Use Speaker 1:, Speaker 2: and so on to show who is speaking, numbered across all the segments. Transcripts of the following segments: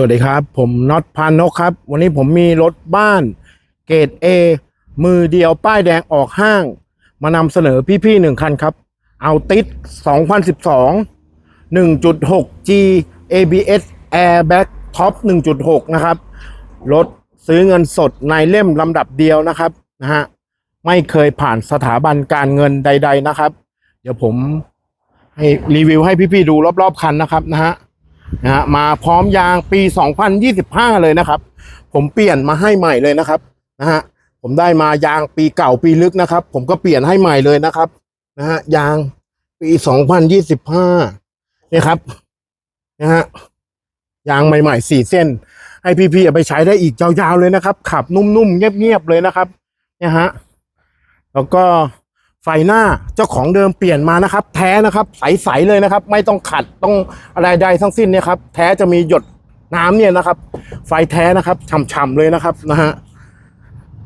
Speaker 1: สวัสดีครับ ผมน็อตพานนกครับ วันนี้ผมมีรถบ้าน เกรด A มือเดียวป้ายแดงออกห้าง มานำเสนอพี่ๆหนึ่งคันครับ เอาติด2012 1.6G ABS Airbag Top 1.6 นะครับ รถซื้อเงินสดในเล่มลำดับเดียวนะครับนะฮะไม่เคยผ่านสถาบันการเงินใด ๆนะครับ เดี๋ยวผมให้รีวิวให้พี่ๆดูรอบๆคันนะครับนะฮะ นะฮะมาพร้อมยางปี 2025 เลยนะครับ ผมเปลี่ยนมาให้ใหม่เลยนะครับนะฮะผมได้มายางปีเก่าปีลึกนะครับ ผมก็เปลี่ยนให้ใหม่เลยนะครับนะฮะยางปี 2025เนี่ยครับนะฮะยางใหม่ๆสี่เส้น ให้พี่ๆเอาไปใช้ได้อีกยาวๆเลยนะครับ ขับนุ่มๆเงียบๆเลยนะครับเนี่ยฮะแล้วก็ ไฟหน้าเจ้าของเดิมเปลี่ยนมานะครับ แท้นะครับ ใสๆเลยนะครับ ไม่ต้องขัดต้องอะไรใดทั้งสิ้นเนี่ยครับแท้จะมีหยดน้ำเนี่ยนะครับ ไฟแท้นะครับฉ่ำๆเลยนะครับนะฮะ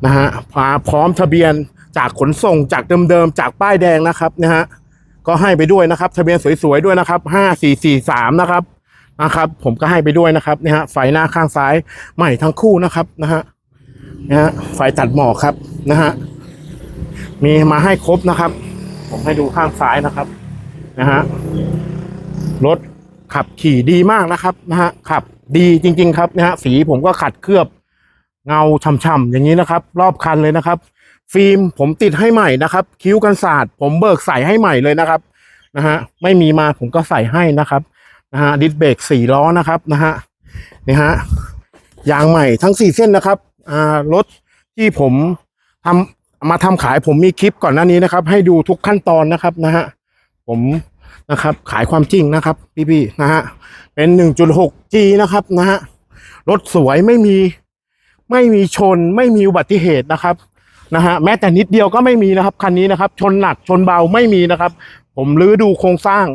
Speaker 1: นะฮะพาพร้อมทะเบียนจากขนส่งจากเดิมๆจากป้ายแดงนะครับนะฮะก็ให้ไปด้วยนะครับ ทะเบียนสวยๆด้วยนะครับห้าสี่สี่สามนะครับนะครับ ผมก็ให้ไปด้วยนะครับนี่ฮะไฟหน้าข้างซ้ายใหม่ทั้งคู่นะครับนะฮะนะฮะไฟตัดหมอกครับนะฮะ มีมาให้ครบนะครับ ผมให้ดูข้างซ้ายนะครับนะฮะรถขับขี่ดีมากนะครับนะฮะขับดีจริง ๆ ครับนะฮะสีผมก็ขัดเคลือบ เงาช่ำๆอย่างนี้นะครับ รอบคันเลยนะครับ ฟิล์มผมติดให้ใหม่นะครับ คิ้วกันศาสตร์ผมเบิกใส่ให้ใหม่เลยนะครับนะฮะไม่มีมาผมก็ใส่ให้นะครับนะฮะดิสเบรกสี่ล้อนะครับนะฮะนี่ฮะยางใหม่ทั้งสี่เส้นนะครับอ่ารถที่ผมทำ มาทำขายผมมีคลิปก่อนหน้านี้นะครับ ให้ดูทุกขั้นตอนนะครับนะฮะผมนะครับขายความจริงนะครับ พี่ๆนะฮะเป็น 1.6G นะครับนะฮะรถสวยไม่มีไม่มีชนไม่มีอุบัติเหตุนะครับนะฮะแม้แต่นิดเดียวก็ไม่มีนะครับคันนี้นะครับ ชนหนักชนเบาไม่มีนะครับ ผมรื้อดูโครงสร้าง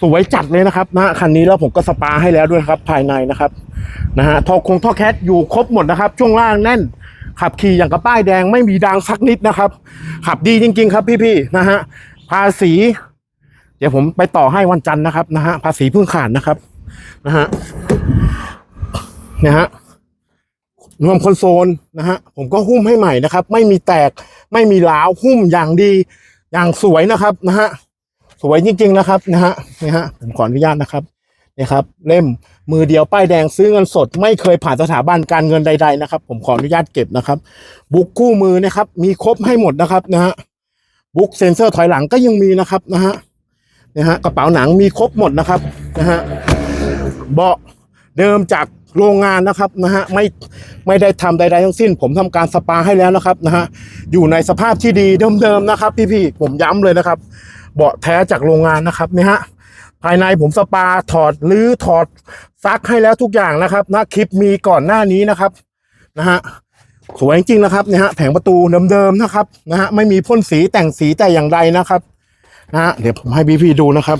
Speaker 1: สวยจัดเลยนะครับนะฮะคันนี้แล้วผมก็สปาให้แล้วด้วยครับภายในนะครับนะฮะท่อคงท่อแคทอยู่ครบหมดนะครับ ช่วงล่างแน่น ขับขี่อย่างกับป้ายแดงไม่มีดังสักนิดนะครับ ขับดีจริง ๆ ครับพี่ๆนะฮะภาษี เดี๋ยวผมไปต่อให้วันจันทร์นะครับนะฮะภาษีเพิ่งขาดนะครับนะฮะนะฮะรวมคอนโซลนะฮะผมก็หุ้มให้ใหม่นะครับ ไม่มีแตกไม่มีล้าวหุ้มอย่างดีอย่างสวยนะครับนะฮะสวยจริง ๆ นะครับนะฮะนี่ฮะผมขออนุญาตนะครับนี่ครับ เล่ม มือเดียวป้ายแดงซื้อเงินสด ไม่เคยผ่านสถาบันการเงินใด ๆ นะครับ ผมขออนุญาตเก็บนะครับ บุ๊กคู่มือนะครับ มีครบให้หมดนะครับนะฮะบุ๊กเซนเซอร์ถอยหลังก็ยังมีนะครับนะฮะนะฮะกระเป๋าหนังมีครบหมดนะครับนะฮะเบาะเดิมจากโรงงานนะครับนะฮะไม่ไม่ได้ทำใดๆทั้งสิ้น ผมทำการสปาให้แล้วนะครับนะฮะอยู่ในสภาพที่ดีเดิมๆนะครับ พี่ๆผมย้ำเลยนะครับ เบาะแท้จากโรงงานนะครับนี่ฮะ ภายในผมสปาถอดหรือถอดซักให้แล้วทุกอย่างนะครับนะคลิปมีก่อนหน้านี้นะครับนะฮะสวยจริงนะครับเนี่ยฮะแผงประตูเดิมๆนะครับนะฮะไม่มีพ่นสีแต่งสีแต่อย่างใดนะครับนะฮะเดี๋ยวผมให้พี่พี่ๆดูนะครับ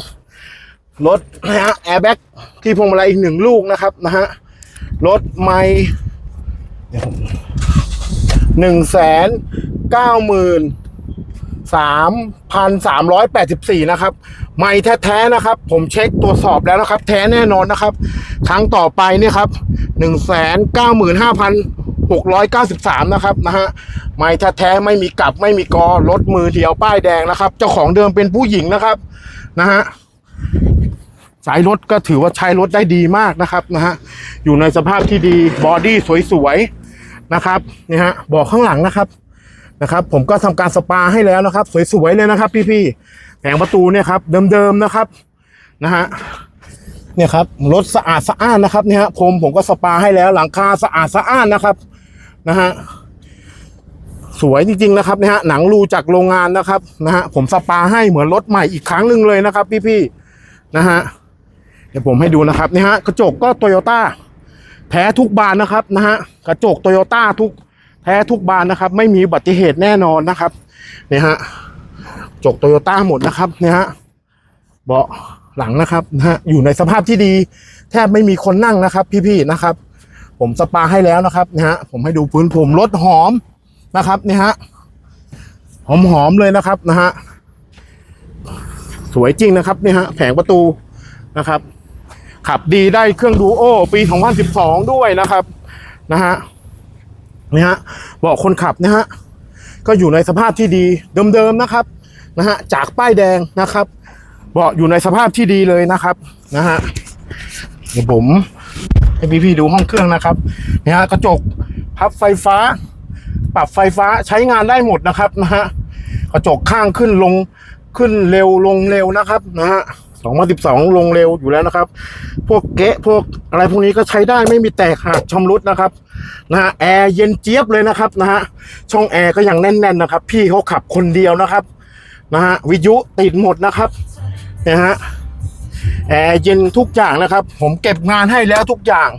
Speaker 1: รถนะฮะแอร์แบ็กที่พวงมาลัยอีกหนึ่งลูกนะครับนะฮะรถไม่หนึ่งแสนเก้าหมื่นสามพันสามร้อยแปดสิบสี่นะครับ ไม่แท้ๆนะครับ ผมเช็คตรวจสอบแล้วนะครับ แท้แน่นอนนะครับ ครั้งต่อไปเนี่ยครับหนึ่งแสนเก้าหมื่นห้าพัน693นะครับนะฮะไม่แท้ๆไม่มีกลับไม่มีกอรถมือเดียวป้ายแดงนะครับ เจ้าของเดิมเป็นผู้หญิงนะครับนะฮะสายรถก็ถือว่าใช้รถได้ดีมากนะครับนะฮะอยู่ในสภาพที่ดีบอดี้สวยๆนะครับนี่ฮะบอกข้างหลังนะครับนะครับ ผมก็ทำการสปาให้แล้วนะครับ สวยๆเลยนะครับ พี่ๆ แผงประตูเนี่ยครับเดิมๆนะครับนะฮะเนี่ยครับรถสะอาดสะอ้านนะครับเนี่ยฮะผมผมก็สปาให้แล้วหลังคาสะอาดสะอ้านนะครับนะฮะสวยจริงๆนะครับเนี่ยฮะหนังรูจากโรงงานนะครับนะฮะผมสปาให้เหมือนรถใหม่อีกครั้งหนึ่งเลยนะครับ พี่ๆนะฮะเดี๋ยวผมให้ดูนะครับเนี่ยฮะกระจกก็โตโยต้าแท้ทุกบานนะครับนะฮะกระจกโตโยต้าทุกแท้ทุกบานนะครับ ไม่มีอุบัติเหตุแน่นอนนะครับเนี่ยฮะ จกโตโยต้าหมดนะครับเนี่ยฮะเบาะหลังนะครับนะฮะอยู่ในสภาพที่ดี แทบไม่มีคนนั่งนะครับ พี่ๆนะครับ ผมสปาให้แล้วนะครับนะฮะผมให้ดูพื้นผมรถหอมนะครับเนี่ยฮะหอมหอมๆเลยนะครับนะฮะสวยจริงนะครับเนี่ยฮะแผงประตูนะครับ ขับดีได้เครื่องดูโอปี 2012 ด้วยนะครับนะฮะนี่ฮะเบอกคนขับนะฮะก็อยู่ในสภาพที่ดีเดิมๆนะครับ นะฮะจากป้ายแดงนะครับเบาะอยู่ในสภาพที่ดีเลยนะครับนะฮะเดี๋ยวผมให้พี่ๆดูห้องเครื่องนะครับนี่ฮะกระจกพับไฟฟ้า ปรับไฟฟ้าใช้งานได้หมดนะครับนะฮะกระจกข้างขึ้นลงขึ้นเร็วลงเร็วนะครับนะฮะ2012ลงเร็วอยู่แล้วนะครับ พวกเกะพวกอะไรพวกนี้ก็ใช้ได้ไม่มีแตกหักชำรุดนะครับนะฮะแอร์เย็นเจี๊ยบเลยนะครับนะฮะช่องแอร์ก็ยังแน่นๆนะครับ พี่เขาขับคนเดียวนะครับ นะฮะวิทยุติดหมดนะครับนะฮะแอร์เย็นทุกอย่างนะครับ ผมเก็บงานให้แล้วทุกอย่าง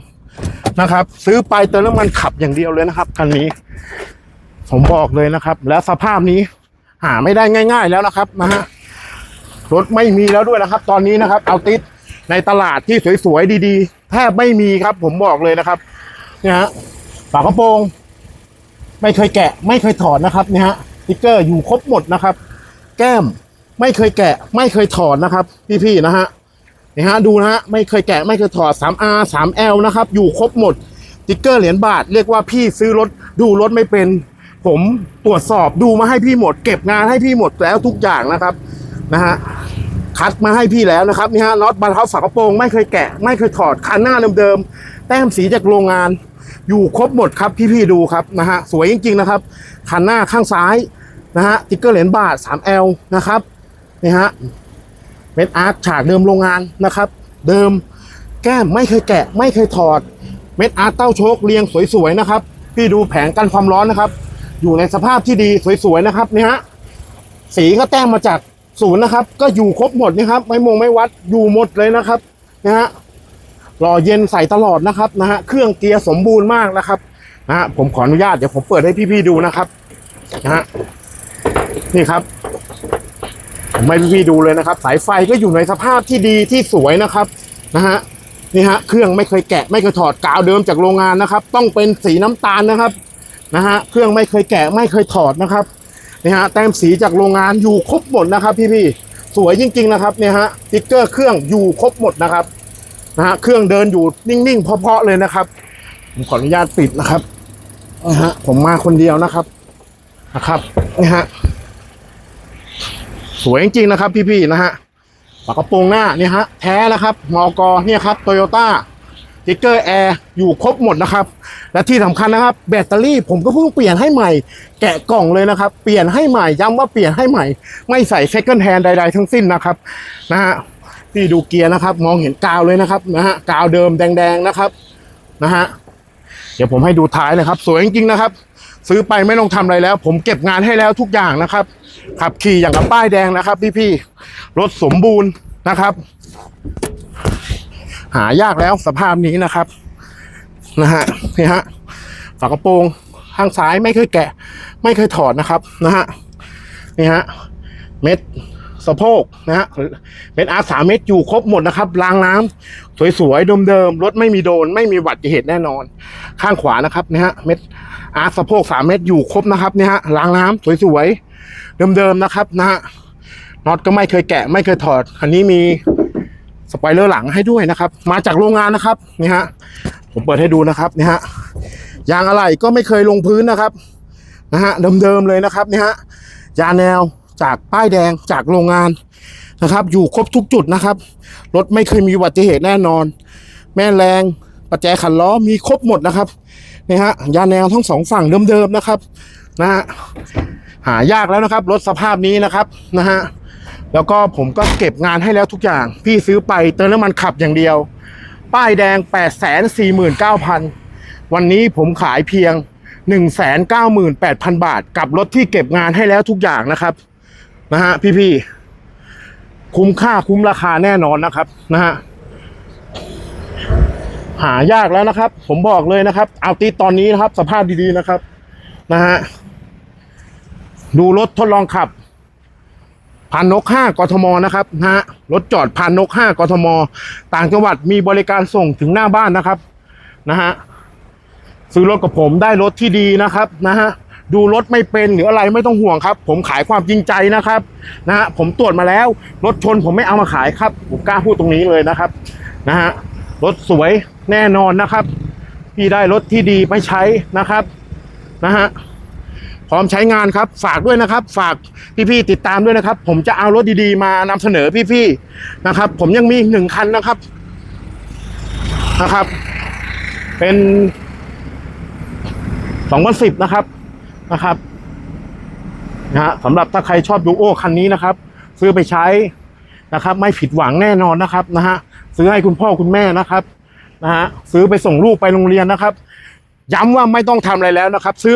Speaker 1: นะครับ ซื้อไปเติมน้ำมันขับอย่างเดียวเลยนะครับคันนี้ ผมบอกเลยนะครับ แล้วสภาพนี้หาไม่ได้ง่าย ๆแล้วนะครับนะฮะรถไม่มีแล้วด้วยนะครับ ตอนนี้นะครับ เอาติดในตลาดที่สวยๆดีๆแทบไม่มีครับ ผมบอกเลยนะครับเนี่ยฮะฝากระโปรง ไม่เคยแกะ ไม่เคยถอดนะครับเนี่ยฮะสติ๊กเกอร์อยู่ครบหมดนะครับ แก้ม ไม่เคยแกะ ไม่เคยถอดนะครับ พี่ๆนะฮะนี่ฮะดูนะฮะไม่เคยแกะไม่เคยถอด 3R 3L นะครับ อยู่ครบหมดติ๊กเกอร์เหรียญบาท เรียกว่าพี่ซื้อรถดูรถไม่เป็น ผมตรวจสอบดูมาให้พี่หมด เก็บงานให้พี่หมดแล้วทุกอย่างนะครับนะฮะคัดมาให้พี่แล้วนะครับนี่ฮะน็อตบรรเทาฝากระโปรงไม่เคยแกะ ไม่เคยถอดคันหน้าเดิมๆแต้มสีจากโรงงาน อยู่ครบหมดครับพี่ๆดูครับนะฮะสวยจริงๆนะครับคันหน้าข้างซ้าย นะฮะติ๊กเกอร์เหรียญบาท 3L นะครับนี่ฮะเม็ดอาร์ตฉากเดิมโรงงานนะครับ เดิมแก้มไม่เคยแกะ ไม่เคยถอด เม็ดอาร์ตเต้าโชคเรียงสวยๆนะครับ พี่ดูแผงกันความร้อนนะครับ อยู่ในสภาพที่ดีสวยๆนะครับนี่ฮะสีก็แต้มมาจากศูนย์นะครับ ก็อยู่ครบหมดนะครับ ไม่มงไม่วัดอยู่หมดเลยนะครับนะฮะหล่อเย็นใส่ตลอดนะครับนะฮะเครื่องเกียร์สมบูรณ์มากนะครับนะฮะผมขออนุญาตเดี๋ยวผมเปิดให้พี่ๆดูนะครับนะฮะ นี่ครับผมให้พี่ๆดูเลยนะครับ สายไฟก็อยู่ในสภาพที่ดีที่สวยนะครับนะฮะนี่ฮะเครื่องไม่เคยแกะไม่เคยถอดกาวเดิมจากโรงงานนะครับ ต้องเป็นสีน้ำตาลนะครับนะฮะเครื่องไม่เคยแกะไม่เคยถอดนะครับนี่ฮะแต้มสีจากโรงงานอยู่ครบหมดนะครับ พี่ๆสวยจริง ๆนะครับเนี่ยฮะติ๊กเกอร์เครื่องอยู่ครบหมดนะครับนะฮะเครื่องเดินอยู่นิ่งๆเพาะๆเลยนะครับผมขออนุญาตปิดนะครับนะฮะผมมาคนเดียวนะครับนะครับนี่ฮะ สวยจริงๆนะครับ พี่ๆนะฮะฝากระโปรงหน้าเนี่ยฮะแท้นะครับมอกเนี่ยครับโตโยต้าสติ๊กเกอร์แอร์อยู่ครบหมดนะครับ และที่สำคัญนะครับ แบตเตอรี่ผมก็เพิ่งเปลี่ยนให้ใหม่ แกะกล่องเลยนะครับ เปลี่ยนให้ใหม่ย้ำว่าเปลี่ยนให้ใหม่ ไม่ใส่เซคันด์แฮนใด ๆ ทั้งสิ้นนะครับนะฮะพี่ดูเกียร์นะครับ มองเห็นกาวเลยนะครับนะฮะกาวเดิมแดง ๆนะครับนะฮะเดี๋ยวผมให้ดูท้ายเลยครับ สวยจริงๆนะครับ ซื้อไปไม่ต้องทำอะไรแล้ว ผมเก็บงานให้แล้วทุกอย่างนะครับ ขับขี่อย่างกับป้ายแดงนะครับ พี่ๆรถสมบูรณ์นะครับ หายากแล้วสภาพนี้นะครับนะฮะนี่ฮะฝากระโปรงข้างซ้ายไม่เคยแกะ ไม่เคยถอดนะครับนะฮะนี่ฮะเม็ด สะโพกนะฮะเม็ดอาสามเม็ดอยู่ครบหมดนะครับรางน้ำสวยๆเดิมๆรถไม่มีโดน ไม่มีหวัดเหตุแน่นอน ข้างขวานะครับนะฮะเม็ดอาสะโพกสามเม็ดอยู่ครบนะครับเนี่ยฮะรางน้ำสวยๆเดิมๆนะครับนะฮะน็อตก็ไม่เคยแกะไม่เคยถอด อันนี้มีสปอยเลอร์หลังให้ด้วยนะครับ มาจากโรงงานนะครับนี่ฮะผมเปิดให้ดูนะครับนี่ฮะยางอะไหล่ก็ไม่เคยลงพื้นนะครับนะฮะเดิมๆเลยนะครับนี่ฮะยาแนว จากป้ายแดงจากโรงงานนะครับ อยู่ครบทุกจุดนะครับ รถไม่เคยมีอุบัติเหตุแน่นอน แม่แรงประแจขันล้อมีครบหมดนะครับนี่ฮะยาแนวทั้งสองฝั่งเดิมๆนะครับนะฮะหายากแล้วนะครับรถสภาพนี้นะครับนะฮะแล้วก็ผมก็เก็บงานให้แล้วทุกอย่าง พี่ซื้อไปเติมน้ำมันขับอย่างเดียว ป้ายแดง 8 4 9 0 0 0 วันนี้ผมขายเพียง 198,000 บาท กับรถที่เก็บงานให้แล้วทุกอย่างนะครับ นะฮะพี่ๆคุ้มค่าคุ้มราคาแน่นอนนะครับนะฮะหายากแล้วนะครับ ผมบอกเลยนะครับ เอาตีตอนนี้นะครับ สภาพดีๆนะครับ นะฮะดูรถทดลองขับพานนกห้ากทมนะครับนะฮะรถจอดพานนกห้ากทม ต่างจังหวัดมีบริการส่งถึงหน้าบ้านนะครับ นะฮะซื้อรถกับผมได้รถที่ดีนะครับ นะฮะ ดูรถไม่เป็นหรืออะไรไม่ต้องห่วงครับ ผมขายความจริงใจนะครับนะฮะผมตรวจมาแล้วรถชนผมไม่เอามาขายครับผมกล้าพูดตรงนี้เลยนะครับนะฮะรถสวยแน่นอนนะครับพี่ได้รถที่ดีไปใช้นะครับนะฮะพร้อมใช้งานครับ ฝากด้วยนะครับ ฝากพี่ๆติดตามด้วยนะครับ ผมจะเอารถดีๆ มานำเสนอพี่ๆนะครับ ผมยังมีหนึ่งคันนะครับนะครับ เป็น2010นะครับ นะครับนะฮะสำหรับถ้าใครชอบดูโอคันนี้นะครับ ซื้อไปใช้นะครับ ไม่ผิดหวังแน่นอนนะครับนะฮะซื้อให้คุณพ่อคุณแม่นะครับนะฮะซื้อไปส่งลูกไปโรงเรียนนะครับ ย้ำว่าไม่ต้องทำอะไรแล้วนะครับ ซื้อ